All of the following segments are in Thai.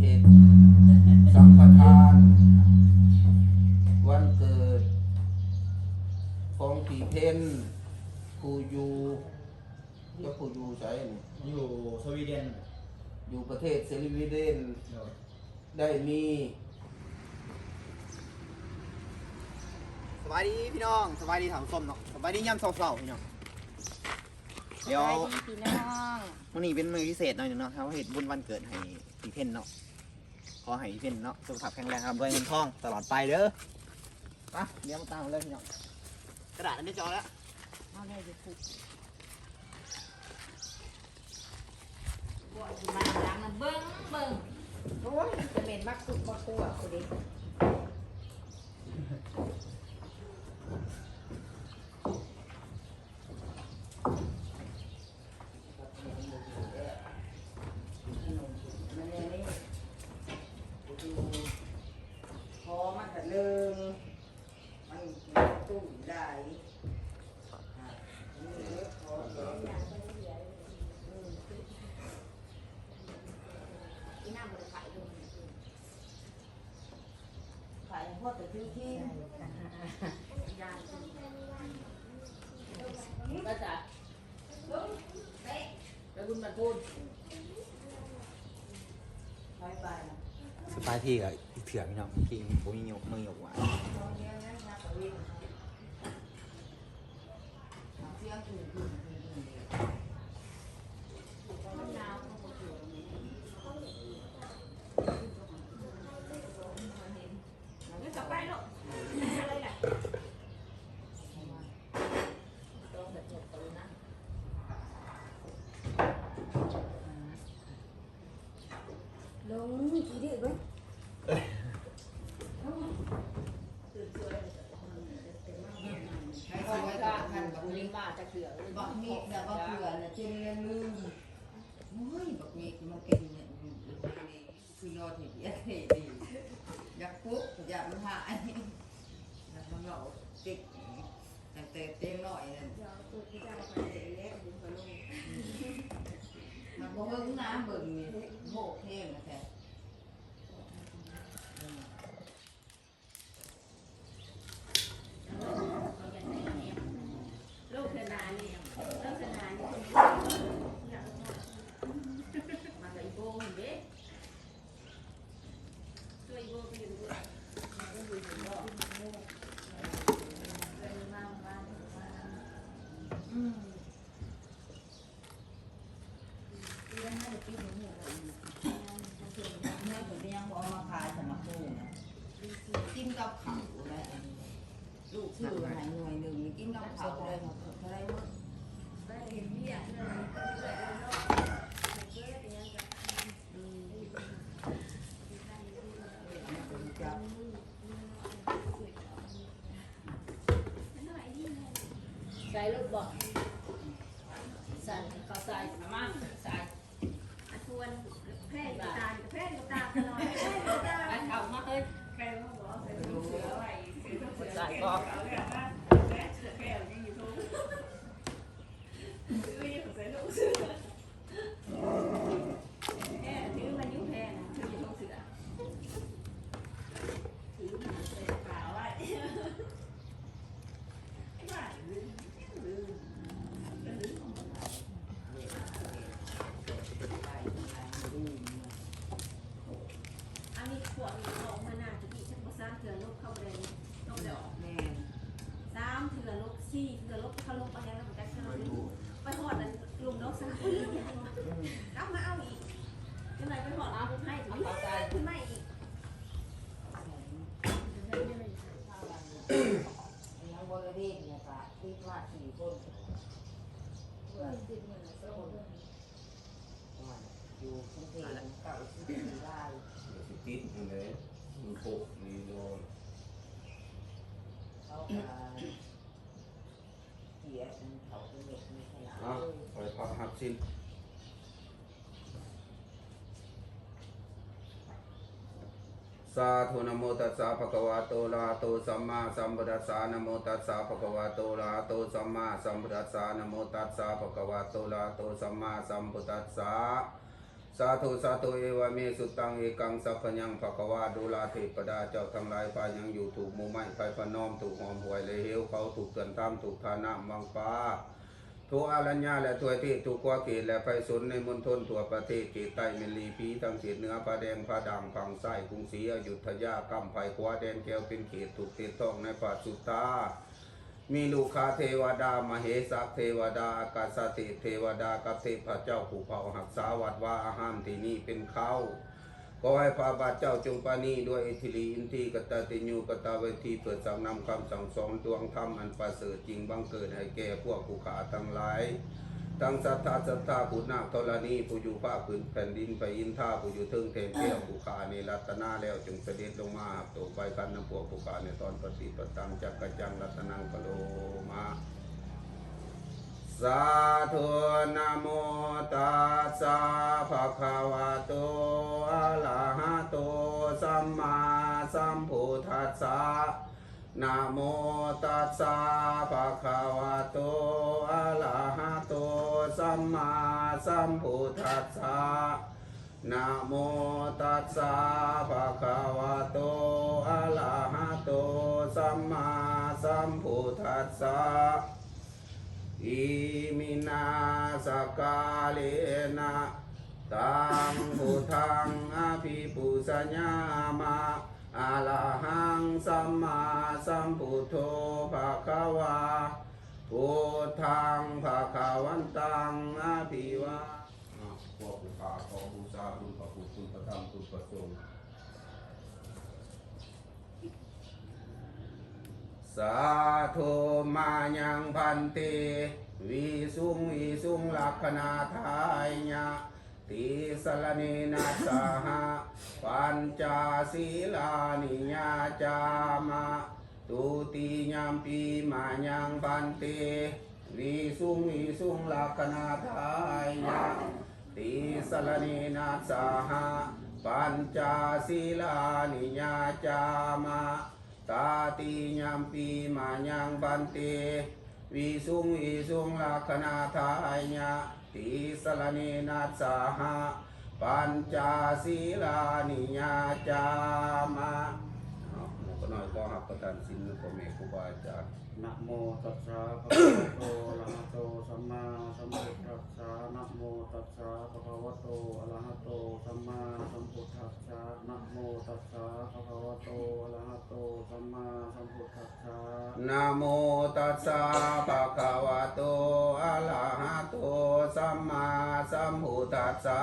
เหตุ สังฆทาน วันเกิด ของผีเพนผู้อยู่ก็ผู้อยู่ใช่นี่อยู่สวีเดน อยู่ประเทศเซริวิเดนโดยได้มีสบายดีพี่น้องสบายดีถามส้มเนาะสบายดีย่ำเศร้าๆพี่น้องเดี๋ยวสบาดีพี่น้องวันนี้เป็นมือพิเศษหน่อยหนึงเนาะเขาเห็นบุญวันเกิดให้พี่เพ่นเนาะ ขอให้พี่เพ่นเนาะสุขภาพแข็งแรงครับด้วยเงินทองตลอดไปเด้อไปเดี๋ยวมาตามมาเลยพี่น้องกระดาษอันนี้จอแล้วเอาได้จะผูกบ่อยมาหลังน่ะเบิ้งเบิ้งโอ้ยจะเป็นบักกุกบักกัวกูดิ พอมันก็เลิงมันตุ้มได้อะนี่เล็กพอเลิง อีน้ำมันขายลง ขาย พอแต่ที่ที่ยานก็จะแล้วคุณมาพูดไปไปนะสบายที่กับเถื่อนพี่น้องที่ผมมีหยกมือหยกหวานนะนักวิ่งเสียงตื่นตื่นตื่นตื่น มะนาวเขาบอกอยู่นี่กลับไปลูกอะไรน่ะต้องแบบจบตัวนะ ลงกี่ดื้อเว้ยให้เขาไว้ก็คันกับลิงมาจะเถื่อบักเมฆนะบักเผื่อนะเจริญลืมโอ้ยบักเมฆมันเก่งเนี่ยคือยอดเห็ดเยอะเห็ดดีอยากปุ๊บอยากมันหายแล้วมันเราติดแต่เต็มหน่อยนั่นมันบ่เบิ่งน้ำเบิ่งนี่โบกเท่งนะแท้ ลูกเธอนานเนี่ยลูกเธอนานเนี่ยมากับอีโบเห็นเด้ช่วยอีโบไปอยู่ด้วยมันก็อยู่ถึงบ่เลยมามามา อืม เลี้ยงให้เด็กกินหมูหมู แม่ผมยังบ่เอามาขายสมัครคู่นะกินกับข้าวได้อันนี้ลูกชื่อให้หน่วยหนึ่งกินกับข้าวได้หมดเท่าไรมั้ง ได้เห็นเบี้ยเลยก็ได้เลยเนาะเก็บเนี่ยจะ จับ ใส่ลูกบอกใส่เขาใส่มั่งใส่อาทวนแพร่กับตาแพร่กับตาตลอดแพร่กับตาไปเขามาเฮ้ยใครมาบอกใส่ลูกเสือไว้ใส่ถุงเสือใส่ก็เอาเลยนะแพร่เสือแพร่ยังอยู่ทุ่งซื้อยังใส่ลูกเสือแพร่ถือมายุแพร่นะถืออยู่ทุ่งเสือถือมาใส่กระเป๋าไว้ไอ้บ้าลืมลืมลืมของมัน อันนี้ข วดนี้ออกมาหน้าจะดีฉันก็สร้างเถื่อนลบเข้าไปเลยลบเดี๋ยวแม่สามเถื่อนลบสี่เถื่อนลบเขาลบอะไรแล้วมันจะเข้าไปหอดนั้นลุมนกสามคนนี้กลับมาเอาอีกยังไงไปหอดเอาไปให้ถึงขึ้นมาอีกยังบ่ได้เรียนเนี่ยค่ะคิดว่าสี่คนอยู่กรุงเทพเก่าสิบสี่ไร่ สิติดอยู่เลยมันโปกนี่โดน เขาก็เสียเขาเป็นเด็กไม่ใช่หลาน อะไปปักหักสิ้นสาธุนะโมตัสสะภะคะวะโตอะระโตสัมมาสัมพุทธัสสะนะโมตัสสะภะคะวะโตอะระโตสัมมาสัมพุทธัสสะนะโมตัสสะภะคะวะโตอะระโตสัมมาสัมพุทธัสสะ สาธุสาธุเอวะเมสุตังเอกังสัพพยังภควาดูลาเทปดาเจ้าทั้งหลายพายังอยู่ถูกมูไม้ไฟพนอมถูกหอมหวยเลยเหวเขาถูกเตือนตามถูกทานะมังฟ้าทุกอารัญญาและตัวที่ถูกกว่าเกตและไปสนในมณฑลทั่วประเทศเกตใต้เมลีพีทั้งเขตเหนือพระแดงพระด่างฝั่งซ้กรุงศรีอยุธยากำไผ่ขวาแดนแก้วเป็นเขตถูกเททองในป่าสุตา มีลูกคาเทวดา มเหสักเทวดาอากาศติเทวดากับเทพเจ้าผู้เผาหักษาวัดว่าอาหามที่นี่เป็นเขาขอให้พระบาทเจ้าจงปานีด้วยอิทธิลีอินทีกตติญูกตเวทีเปิดสั่งนำคำสั่งสอนดวงธรรมอันประเสริฐจริงบังเกิดให้แก่พวกผู้ขาทั้งหลาย ทั้งสัทธาสัทธาผู้นาคธรณีผู้อยู่ภาคพื้นแผ่นดินไปอินท่าผู้อยู่เทิงเทนเที่ยวผู้ขาในรัตนาแล้วจงเสด็จลงมาตกไปกันนำพวกผู้ขาในตอนปฏิปตังจักกระจังรัตนังกโลมาสาธุนะโมตัสสะภะคะวะโตอะระหะโตสัมมาสัมพุทธัสสะนะโมตัสสะภะคะวะโตอะระหะ สัมมาสัมพุทธัสสะนะโมตัสสะภะคะวะโตอะระหะโตสัมมาสัมพุทธัสสะอิมินาสกาเลนะตังพุทธังอภิปุสัญญามะอะระหังสัมมาสัมพุทโธภะคะวา พุทธังภะคะวันตังอภิวาขอะพวกผู้ขาขอบูชาคุณพระพุทธคุณพระธรรมคุณพระสงฆ์สาธุมายังพันเตวิสุงวิสุงลักขณาทายญะติสลเนนะสหปัญจศีลานิญาจามะ ตุติยามปีมายังพันเตวิสุงวิสุงลักขณาทายะติสลเนนะสหะปัญจศีลานิญาจามะตาติยามปีมายังบันเตวิสุงวิสุงลักขณาทายะติสลเนนัสสหะปัญจศีลานิยาจามะเอา ก็น้อยก็หักประทานสินพ่อแม่ครูบาอาจารย์นะโมตัสสะภะคะวะโตอะระหะโตสัมมาสัมพุทธัสสะนะโมตัสสะภะคะวะโตอะระหะโตสัมมาสัมพุทธัสสะนะโมตัสสะภะคะวะโตอะระหะโตสัมมาสัมพุทธัสสะนะโมตัสสะภะคะวะโตอะระหะโตสัมมาสัมพุทธัสสะ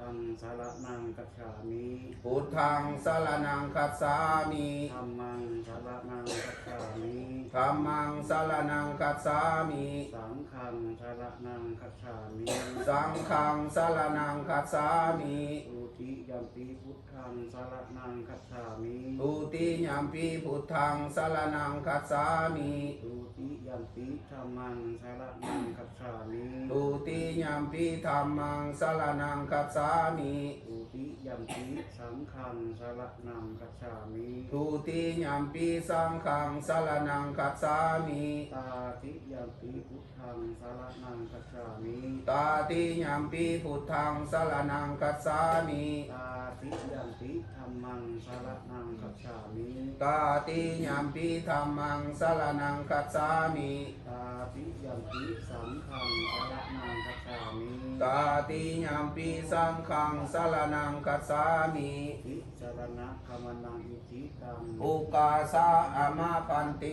ธังสารนังกัจฉามิพุทธังสรณังคัจฉามิธัมมังสารนังกัจฉามิธัมมังสรณังคัจฉามิสังฆังสารนังกัจฉามิสังฆังสรณังคัจฉามิอุติยัมปิพุทธังสารนังกัจฉามิทุติยามปีพุทธังสรณังคัจฉามิอุติยัมปิธัมมังสารนังกัจฉามิทุติยามปีธัมมังสรณังคัจฉามิอุติยัมปิสังฆังสารนังกัจฉามิทุติยามปีสังฆังสรณังคัจฉามิตาติยัมปิพุทธังสารนังกัจฉามิตาติยามปีพุทธังสรณังคัจฉามิตาติยัมปิธัมมังสารนังกัจฉามิตาติยามปีธัมมังสรณังคัจฉามิตาติยัมปิสังฆังสารนังกัจฉามิตาติยามปีสังฆังสรณังคัจฉามิทิจารณะกรรมนังอิทธิกรรมอุกาสะอามาพันเต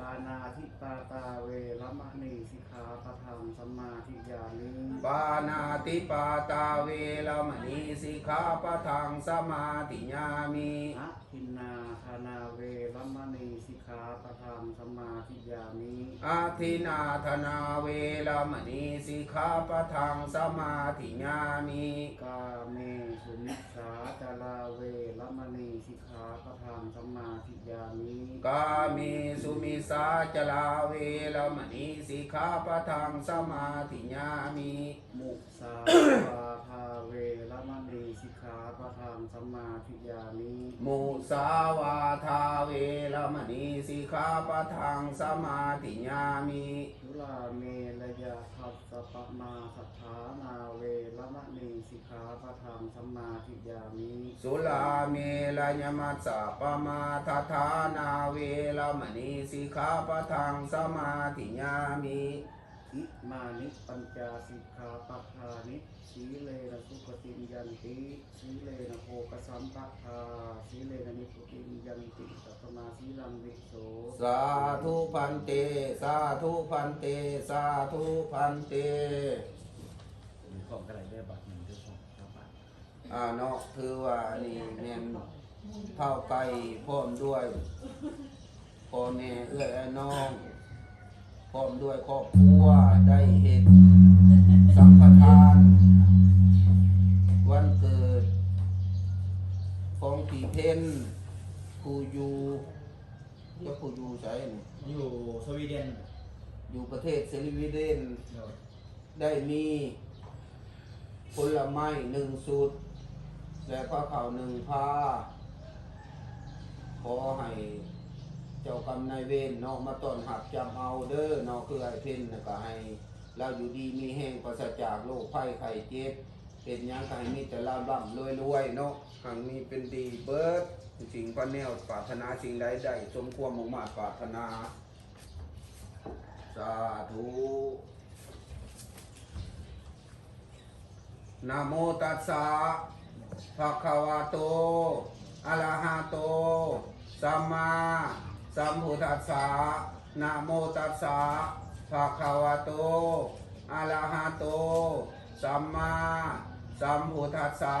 ปานาทิปาตาเวรมณีสิกขาปะทังสัมมาทิฏฐานิปานาติปาตาเวรมณีสิกขาปะทังสมาธิยามิ อะ ทินนาธานาเวรมณีสิกขาปะทังสัมมาทิฏฐานิอาทินาธนาเวรมณีสิกขาปะทังสมาธิยามิกาเมสุมิสาจาราเวรมณีสิกขาปะทานสัมมาทิฏฐามิกามีสุมิสาจลาเวรมณีสิกขาปะทังสมาธิญามิมุสาวาทาเวรมณีสิกขาปะทานสัมมาทิฏฐามิมุสาวาทาเวรมณีสิกขาปะทังสมาธิญามิทุลาเมรยาทัสสะปะมาสัทธานาเวรมณีสิกขาปะทานสัมมาทิฏฐามิสุลาเมลยมัสสะปมาทฐานาเวรมณีสิกขาปะทังสมาธิญามิ อิมานิปัญจสิกขาปะทานิสีเลนะสุขติมยันติสีเลนะโภกสัมปะทาสีเลนะนิพุติมยันติสัตมาสีลังวิโสสาธุพันเต สาธุพันเต สาธุพันเตของกระไรได้บัตรหนึ่งด้วยของครับบัตรอ่าเนาะคือว่านี่แม่นเท่าไก่พร้อมด้วยพ่อแม่เอื้ออาน้อง พร้อมด้วยครอบครัวได้เห็นสังฆทาน วันเกิด ของผีเพ่นครูอยู่ก็ครูอยู่ใช่ไหมอยู่สวีเดน อยู่ประเทศเซริวิเดนโดยได้มีผลไม้หนึ่งสุด และผ้าขาวหนึ่งผ้า ขอให้ เจ้ากรรมนายเวรเนาะมาต้อนหับจำเอาเด้อเนาะคือไอ้เพ่นนะก็ให้เราอยู่ดีมีแห้งปราศจากโรคภัยไข้เจ็บเป็นยังก็ให้มีแต่ลาบล่ำรวยรวยเนาะครั้งนี้เป็นดีเบิร์ดสิ่งพระแนวปรารถนาสิ่งใดได้สมความมุ่งมาปรารถนา สาธุนะโมตัสสะภะคะวะโตอะระหะโตสัมมา สัมพุทธัสสะนะโมตัสสะภะคะวะโตอะระหะโต สัมมาสัมพุทธัสสะ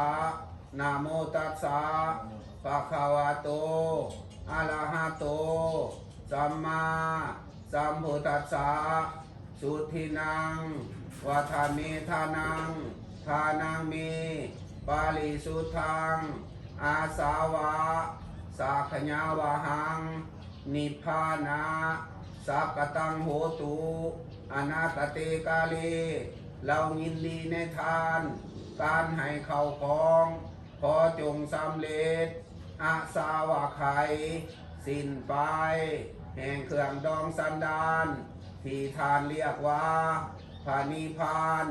นะโมตัสสะภะคะวะโตอะระหะโต สัมมาสัมพุทธัสสะสุทินังวัฏมิทานังทานังมีปาลิสุทังอาสาวะ สาขญาวะหัง นิพพานาสักกตังโหตุอนาตเตกาเลเรายินดีในทาน การให้เข้าของ ขอจงสำเร็จอาสาวะไขสิ้นไป แห่งเครื่องดองสันดาน ที่ทานเรียกว่าพานิพาน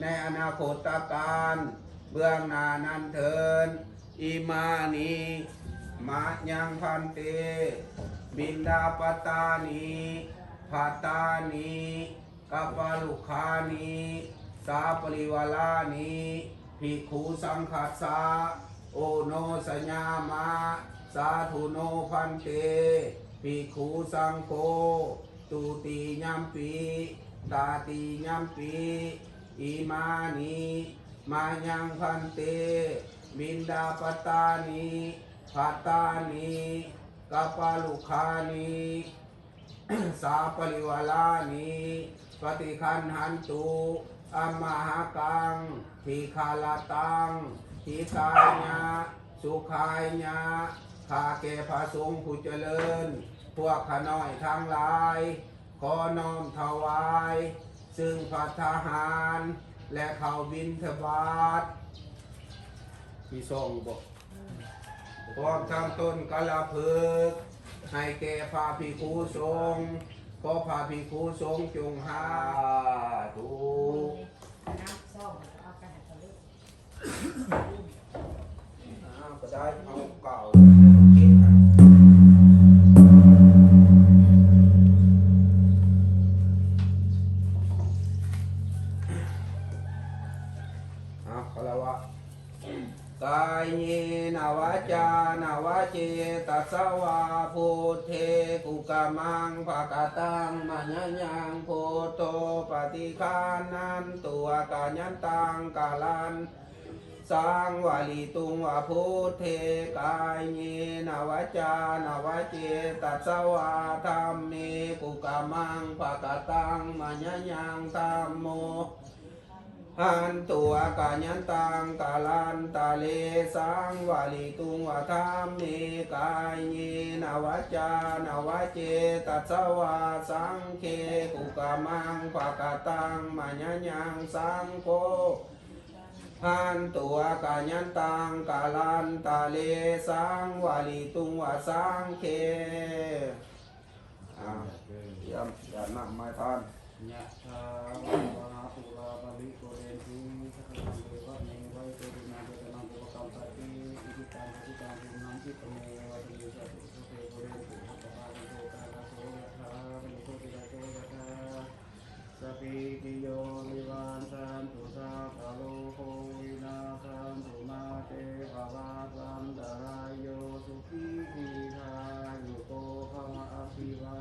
ในอนาคตการ เบื้องหน้านั้นเทินอิมานีมายังพันเต บินดาปตานีพัตตานีกัปปาลุคานีสาปริวาลานีภิกขุสังคัสสะโอโนสัญญามา สาธุโนพันเตภิกขุสังโฆตุติยัมปีตาติยัมปีอิมานีมายังพันเต บินดาปตานีพัตตานี กัปปาลุคานีสาปริวาลานีปฏิคันหันตุอมมหากังทีคาลาตังทีกายญาสุขายญาข้าแก่พระสงผู้เจริญ พวกขน้อยทั้งหลาย ขอน้อมถวาย ซึ่งพัฒหาร และเขาบินทบาทมีซองบอก พร้อมทั้งต้นกะละเพิกให้แก่พระภิกขุสงฆ์ขอพระภิกขุสงฆ์จงหาถูน้ำส้มเอาไปให้เขาเลือกอ้าวก็ได้เอาเก่าายเยนวาจานวาเจตัสสวาพุทเทกุกามังภากตังมัญญยังโพโตปฏิคานันตัวกายันตังกาลันสังวาลีตุงวาพุทเทกายเยนวาจานวาเจตัสสวาธรรมเมกุกามังภากตังมัญญยังธรรมโม ภหันตัวกายันตังกาลันตาเลสังวาลิตุงวะธรรมเมกายเยนวจจานวเจตัสวาสังเคกุกามังภากตังมัญญยังสังโฆหันตัวกายันตังกาลันตาเลสังวาลิตุงวาสังเคอ่าเยี่ยมอย่านำไม้ทานยะถาวะ สัพพิติโยวิวานสันตุสัพพะโลโควินาสันตุมาเตภวะสันตรายโยสุขีทีคายุโกภวะอภิวา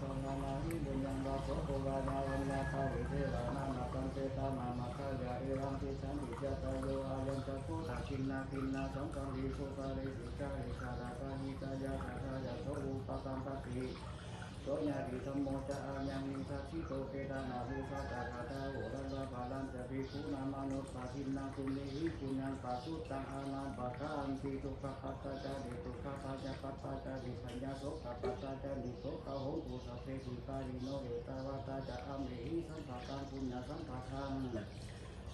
ทนานาหิบุญยังบาโสโกวานาวันนาคาวิเทวานานาตังเตตามามาคายาเอวังติสันติจตโยอายัญจโคตาคินนาคินนาสังกังวิโสปาริสุจาริคาราปาหิตายาคาทายาโสอุปกัมปติ โสญาติธรรมโมจะอายังนิทัสสิโตเกตานาภูสาตาคาตาโหรันลาภาลันจะภิกขุนามานุปาทินนาตุเมหิปุญญังปัสสุตังอานังปัฏฐานติทุกขปัตตาจาริทุกขปัจจปัตตาจาริสัญญาโสขปัตตาจาริโสขโหตุสัพเพสุตาริโนเอตาวาตาจะอัมเมหิสัมภาตังปุญญสัมภาทัง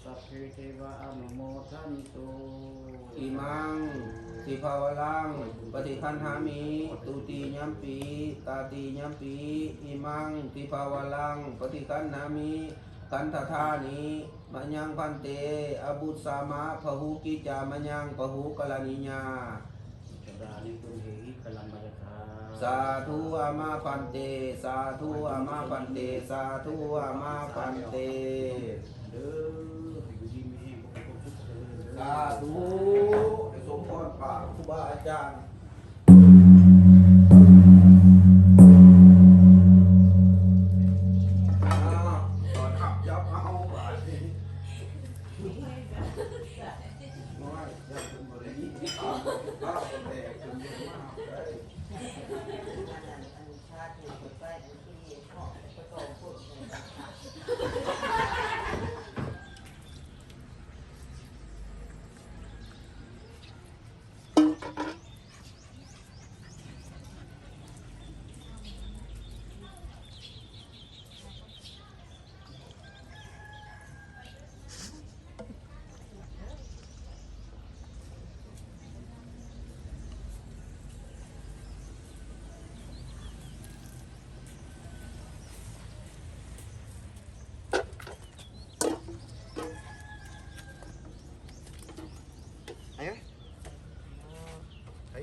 สัพเพเทวะอนุโมทันตุอิมังสิภาวลังปฏิคันหามิตุติยัมปีตาติยัมปีอิมังสิภาวลังปฏิคันหามิคันทธานิมัญญังพันเตอบุตสามะพหุกิจามัญญังพหุกลานิญาจดานิคุณเหหิกลัมมัจจาสาธุอามาพันเต สาธุอามาพันเต สาธุอามาพันเตเด้อ สาธุสมพรปากครูบาอาจารย์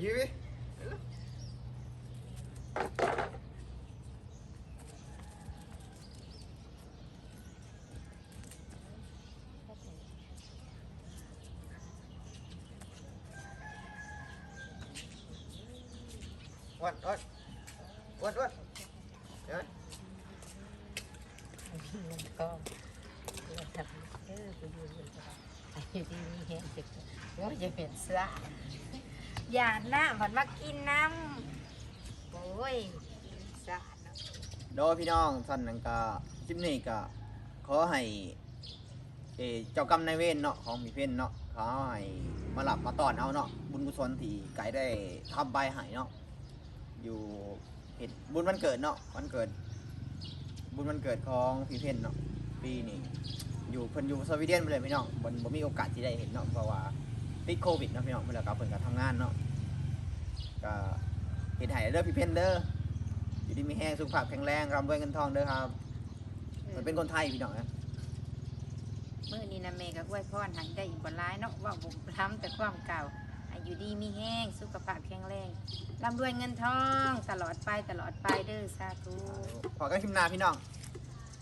Ayo, Wi. Ayo. อ้วนอ้วนอ้วนอ้วนเดี๋ย อย่านอยู่ดีมีแห้งตึกว่าจะเป็นเสื้ออย่าหน้าผันมากินน้ำโอ้ยสาดเนาะโดยพี่น้องท่านนั้นก็คลิปนี้ก็ขอให้เอ่อเจ้ากรรมนายเวรเนาะของมีเพ่นเนาะเขาให้มาหลับมาตอนเอาเนาะบุญกุศลที่ไก่ได้ทำใบให้เนาะอยู่เห็นบุญวันเกิดเนาะวันเกิด บุญวันเกิดของพี่เพ่นเนาะปีนี้อยู่เพิ่นอยู่สวีเดนไปเลยพี่น้องบนบ่มีโอกาสที่ได้เห็นเนาะเพราะว่า ติดโควิดเนาะพี่น้องเพิ่นแล้วก็เพิ่นก็ทำงานเนาะก็เห็นให้เด้อพี่เพ่นเด้ออยู่ดีมีแห้งสุขภาพแข็งแรงร่ำรวยเงินทองเด้อครับมันเป็นคนไทยพี่น้องนะมื่อนี้นะเมย์ก็อวยพรใหายได้อีกบนร้ายเนาะว่าบุทำแต่ความเก่าอายุดีมีแห้งสุขภาพแข็งแรงร่ำรวยเงินทอง ตลอดไปตลอดไปเด้อสาธุพอกันคลิปหน้าพี่น้อง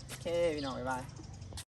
โอเค พี่น้องบ๊ายบาย